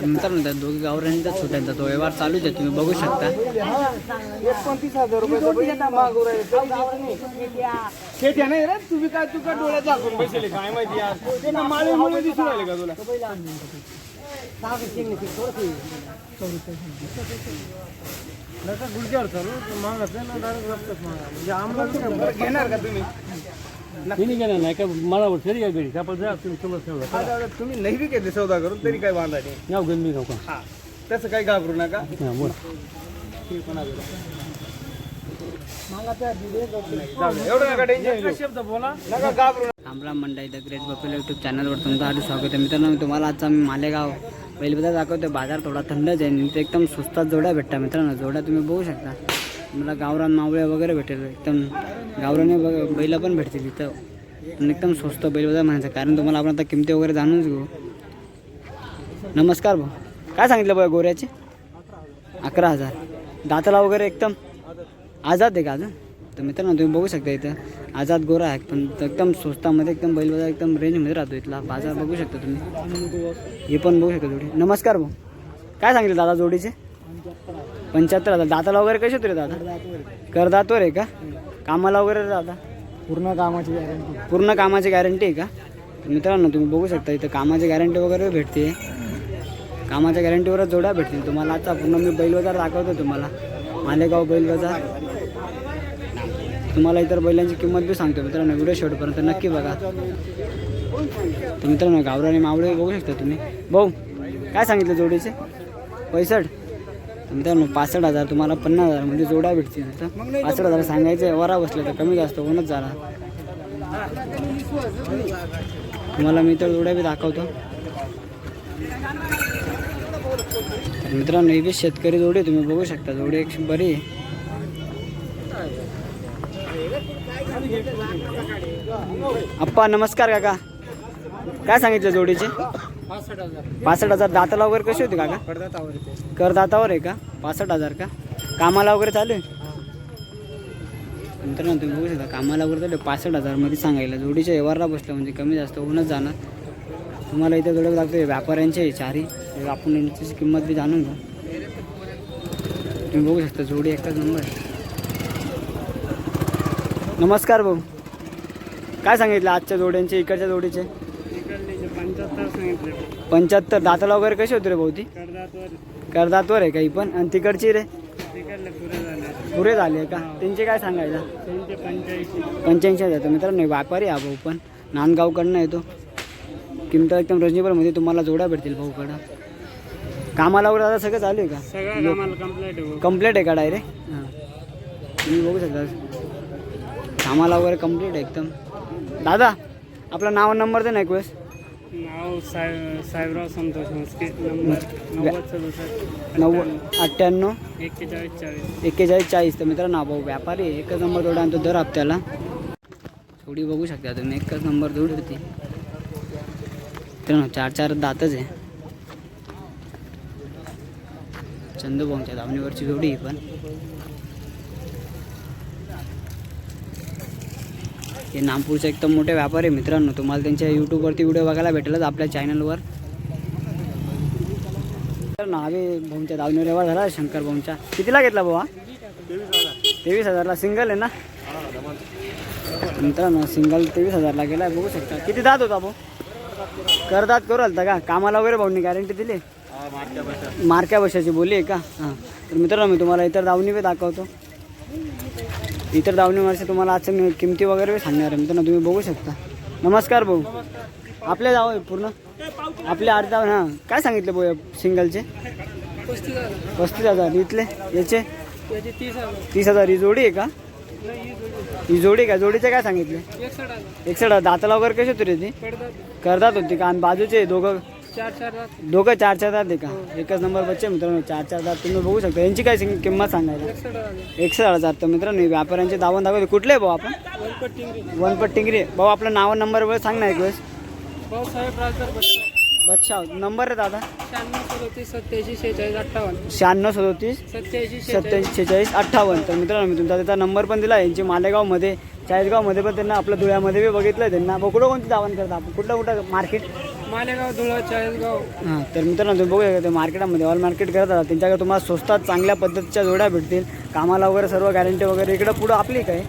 नंतर म्हणतात दोघी गावरांचा छोट्यांचा तो व्यवहार चालूच आहे तुम्ही बघू शकता. एकोणतीस हजार रुपये मागू शेट्या नाही. रे तुम्ही काय तुका डोळ्यात झाकून बसले? काय माहिती यार. ते ना माळी मुळे दिसून राहिले का तुला? गुडघ्यावर चालू मागत ना डायरेक्ट रक्तच मागा. म्हणजे आम्हाला घेणार का तुम्ही? मी घेणार नाही का मला वाटतं का घरी जा तुम्ही समज ठेवला आता तुम्ही नाही बी घेतले सौदा करून तरी काय बांधा नाही नाव घेऊन मी नका हा तसं काही घाबरू नका हा बोल एवढं नका टेन्शन शब्द बोला नका घाबरू नका आमला मंडई द ग्रेट बफेलो यूट्यूब चॅनलवर तुमचं हार्दिक स्वागत आहे मित्रांनो मी तुम्हाला आजचा मी मालेगाव बैलबद्दल दाखवतो बाजार थोडा थंडच आहे आणि ते एकदम स्वस्तात जोड्या भेटतात मित्रांनो जोड्या तुम्ही बघू शकता मला गावरान मावळे वगैरे भेटेल एकदम गावराने बैल पण भेटतील तिथं आणि एकदम स्वस्त बैलबद्दल म्हणायचं. कारण तुम्हाला आपण आता किमती वगैरे जाणूनच घेऊ. नमस्कार भाऊ. काय सांगितलं बघा गोऱ्याचे? अकरा हजार. दाताला वगैरे एकदम आझाद आहे का अजून? तर मित्रांनो तुम्ही बघू शकता इथं. आझाद गोरा आहे पण एकदम स्वस्तामध्ये एकदम बैल बाजार एकदम रेंजमध्ये राहतो इथला. बाजार बघू शकता तुम्ही. हे पण बघू शकता जोडी. नमस्कार भाऊ. काय सांगितलं दादा जोडीचे? पंच्याहत्तर हजार. दाताला वगैरे कसे होते रे दादा? करदातवर आहे का? कामाला वगैरे दादा पूर्ण कामाची गॅरंटी पूर्ण कामाची गॅरंटी आहे का? तर मित्रांनो तुम्ही बघू शकता इथं कामाची गॅरंटी वगैरे भेटते. कामाच्या गॅरंटीवरच जोड्या भेटतील. तुम्हाला आता पूर्ण मी बैल बाजार दाखवतो तुम्हाला. मालेगाव बैल बाजार. तुम्हाला इतर बैलांची किंमत बी सांगतो मित्रांनो व्हिडिओ शेवटपर्यंत नक्की बघा. तर मित्रांनो गावराने मावळे बघू शकता तुम्ही. भाऊ काय सांगितलं जोडीचे? पैसठ? मित्रांनो पासष्ट हजार तुम्हाला पन्नास हजार म्हणजे जोडा भेटतील. पासष्ट हजार सांगायचं वरा बसलं तर कमी जास्त होऊनच झाला तुम्हाला मी तर जोड्या बी दाखवतो. मित्रांनो ही बी शेतकरी जोडी तुम्ही बघू शकता जोडी एक बरी अप्पा नमस्कार काका. काय सांगितलं जोडीचे? पासष्ट हजार. दाताला वगैरे कशी होती काका? करदातावर आहे का? पासष्ट हजार का? कामाला वगैरे चालू आहे? मित्रांनो तुम्ही बघू शकता कामाला वगैरे चालू आहे. पासष्ट हजारमध्ये सांगायला जोडीच्या व्यवहारला बसलं म्हणजे कमी जास्त होऊनच जाणार. तुम्हाला इथे जोडे लागतो व्यापाऱ्यांचे चारी. आपण यांची किंमत बी जाणून घ्या तुम्ही बघू शकता जोडी एकच नंबर आहे. नमस्कार भाऊ. काय सांगितलं आजच्या जोड्यांचे इकडच्या जोडीचे? पंच्याहत्तर सांगितले पंच्याहत्तर. दाताला वगैरे कशी होती रे भाऊ ती करदातवर. करदातवर आहे काही पण. आणि तिकडची रे? तिकडले पुरे झाले. पुरे झाले का? त्यांचे काय सांगायला? त्यांचे पंच्याऐंशी. पंच्याऐंशी हजार. तर मित्रांनो व्यापारी हा भाऊ पण. नांदगावकडनं येतो. किंमत एकदम रिजनेबलमध्ये तुम्हाला जोड्या भेटतील भाऊकडं. कामाला वगैरे दादा सगळं चालू आहे का? सगळं कामाला कंप्लीट आहे का डायरेक्ट हां. तुम्ही बघू शकता. कामाला वगैरे कंप्लीट आहे एकदम. दादा आपलं नाव नंबर दे ना एक वेळेस. नाव साहेब साहेबराव संतोष मस्के नंबर नव्वद सदुसष्ट नव्वद अठ्ठ्याण्णव. एक्केचाळीस चाळीस. एक्केचाळीस चाळीस. तर मित्रांनो हा भाऊ व्यापारी आहे. एकच नंबर जोडा आणतो दर हप्त्याला. थोडी बघू शकता तुम्ही. एकच नंबर जोडी होती. मित्रांनो चार चार दातच आहे. चंदूभाऊंच्या धावणीवरची जोडी आहे पण. हे नागपूरचे एकदम मोठे व्यापारी आहे मित्रांनो. तुम्हाला त्यांच्या यूट्यूबवरती व्हिडिओ बघायला भेटेलच आपल्या चॅनलवर नावे भाऊंच्या दावणीवर व्यवहार झाला शंकर भाऊंच्या. कितीला घेतला भाऊ हा? तेवीस हजारला सिंगल आहे ना? मित्रांनो सिंगल तेवीस हजारला गेला बघू शकता. किती दात होता भाऊ? करदात करू आलता का? कामाला वगैरे भाऊनी गॅरंटी दिली? मारक्या बशाची बोली आहे का? हां. तर मित्रांनो मी तुम्हाला इतर दावणी बी दाखवतो. इतर दावणीवरचे तुम्हाला आजच्या मी किमती वगैरे सांगणार आहे. मित्रांनो तुम्ही बघू शकता. नमस्कार भाऊ. आपले जाव आहे पूर्ण? आपले आठ दाव हां. काय सांगितले भाऊ या सिंगलचे? पस्तीस हजार. इथले? याचे? तीस हजार. ही जोडी आहे का? ही जोडी का? जोडीचे काय सांगितले? एकसठ हजार. दाताला वगैरे कशी होती रे ती? करतात होती का? आणि बाजूचे दोघं चार चार दात दोघं चार चार दात आहे का? एकच नंबर बच्चे मित्रांनो. चार चार दात तुम्ही बघू शकता. यांची काय सिंग- किंमत सांगायला? एकसष्ट हजार एकशे हजार तर मित्रांनो हे व्यापाऱ्यांचे दावण दाखवते. कुठले आहे भाऊ आपण? वनपट्टी वनपट टिंगरी भाऊ आपलं नाव नंबर वगैरे सांग ना एक वेळेस. भाऊसाहेब राजदार बच्चा. नंबर आहे दादा. शहाण्णव सदोतीस सत्याऐंशी शेहेचाळीस अठ्ठावन्न. शहाण्णव सदोतीस सत्याऐंशी शेहेचाळीस. सत्याऐंशी शेहेचाळीस अठ्ठावन्न. तर मित्रांनो मी तुमचा त्याचा नंबर पण दिला. यांची मालेगावमध्ये चाळीसगावमध्ये पण त्यांना आपल्या धुळ्यामध्ये बी बघितलं त्यांना. बघ कुठं कोणती दावण करता आपण? कुठलं कुठं मार्केट मालेगाव धुळा चाळीसगाव. हां तर मित्रांनो तुम्ही बघू शकता ते मार्केटामध्ये ऑल मार्केट करत असतात त्यांच्याकडे तुम्हाला स्वस्तात चांगल्या पद्धतीच्या जोड्या भेटतील. कामाला वगैरे सर्व गॅरंटी वगैरे. इकडं पुढं आपली काय?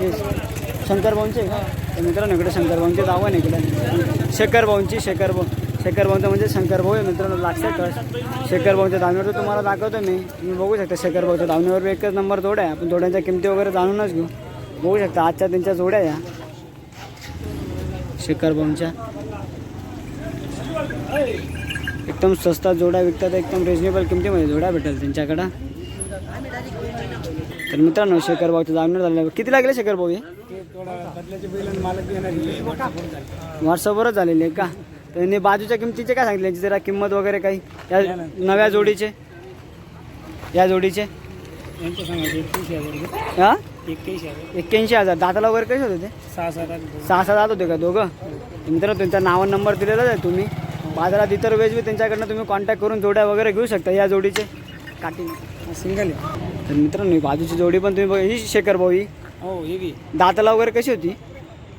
हे शंकर भाऊंचे तर मित्रांनो इकडे शंकर भाऊंचे दावण इकडे. शेखर भाऊंची शेखर भाऊ. शेखर भाऊंचं म्हणजे शंकर भाऊ आहे मित्रांनो लागतात शेखर भाऊंच्या दावणीवर तुम्हाला दाखवतो मी. तुम्ही बघू शकता शेखर भाऊच्या दावणीवर बी एकच नंबर जोड्या आहे. आपण जोड्यांच्या किमती वगैरे जाणूनच घेऊ. बघू शकता आजच्या त्यांच्या जोड्या या. शेखर भाऊंच्या. एकदम स्वस्तात जोड्या विकतात एकदम रिजनेबल किमतीमध्ये जोड्या भेटेल त्यांच्याकडं. तर मित्रांनो शेखर भाऊचं जाणून झालं. किती लागले शेखर भाऊ हे? व्हॉट्सअपवरच झालेले आहे का? तर त्यांनी बाजूच्या किमतीचे काय सांगितले? यांची जरा किंमत वगैरे काही? या नव्या जोडीचे? या जोडीचे? हां? एक्क्याऐंशी हजार. एक्क्याऐंशी हजार. दाताला वगैरे कसे होते ते? सहा सात आठ सहा होते का दोघं? मित्रांनो त्यांचा नाव नंबर दिलेलाच आहे तुम्ही. बाजारात इतर वेळेस बी त्यांच्याकडनं तुम्ही कॉन्टॅक्ट करून जोड्या वगैरे घेऊ शकता या जोडीचे. काठी. सिंगल तर मित्रांनो ही बाजूची जोडी पण तुम्ही बघा ही शेखर भाऊ ही. हो हे बी. दाताला वगैरे कशी होती?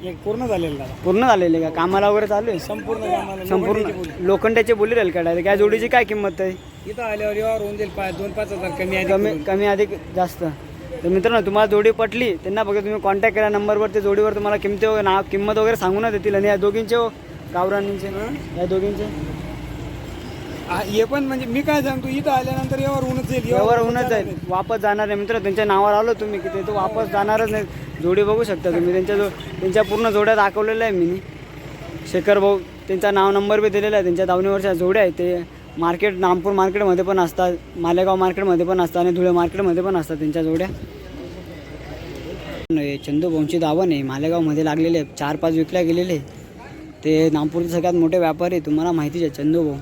एक पूर्ण झालेलं दादा. पूर्ण झालेली का? कामाला वगैरे चालू आहे? संपूर्ण कामाला संपूर्ण. लोखंडाचे बोली राहील का डायरेक्ट या जोडीची काय किंमत आहे? इथं आल्यावर यावर होऊन जाईल पाच दोन पाच हजार कमी आहे कमी कमी अधिक जास्त. तर मित्रांनो तुम्हाला जोडी पटली त्यांना बघा तुम्ही कॉन्टॅक्ट करा नंबरवर ते जोडीवर तुम्हाला किमती वगैरे नाव किंमत वगैरे सांगूनच देतील. आणि या दोघींचे हो, या दोघींचे. हे पण म्हणजे मी काय सांगतो इथं आल्यानंतर यावर होऊनच जाईल यावर होऊनच जाईल. वापस जाणार आहे मित्र त्यांच्या नावावर आलो तुम्ही की ते तो वापस जाणारच नाही. जोडी बघू शकता तुम्ही. त्यांच्या जो त्यांच्या पूर्ण जोड्या दाखवलेल्या आहे मी शेखर भाऊ त्यांचा नाव नंबर बी दिलेला आहे त्यांच्या दावणीवरच्या जोड्या आहेत ते. मार्केट नागपूर मार्केटमध्ये पण असतात मालेगाव मार्केटमध्ये पण असतात आणि धुळे मार्केटमध्ये पण असतात त्यांच्या जोड्या. चंदू भाऊंची दावण आहे मालेगावमध्ये लागलेले चार पाच विकल्या गेलेले ते नागपूरचे सगळ्यात मोठे व्यापारी आहे तुम्हाला माहितीच आहे चंदू भाऊ.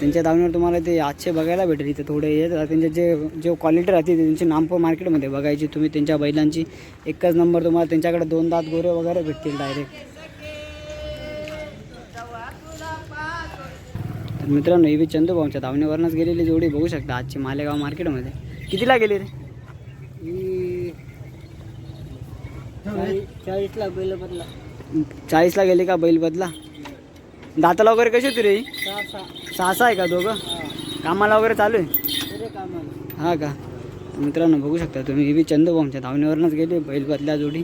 त्यांच्या दावणीवर तुम्हाला ते आजचे बघायला भेटेल इथे थोडे हे त्यांचे जे जे क्वालिटी राहते त्यांची नामपूर मार्केटमध्ये बघायची तुम्ही त्यांच्या बैलांची. एकच नंबर तुम्हाला त्यांच्याकडे दोन दात गोरे वगैरे भेटतील डायरेक्ट तर मित्रांनो ही बी चंदूभाऊच्या धावणीवरनंच गेलेली जोडी बघू शकता आजची मालेगाव मार्केटमध्ये. कितीला गेली रे? चाळीसला बैल बदला. चाळीसला गेली का बैल बदला? दाताला वगैरे कशी होती रे? सहा आहे का दोघं? कामाला वगैरे चालू आहे? हा का? मित्रांनो बघू शकता तुम्ही ही बी चंदूभाऊच्या धावणीवरनंच गेली बैल बदल्या जोडी.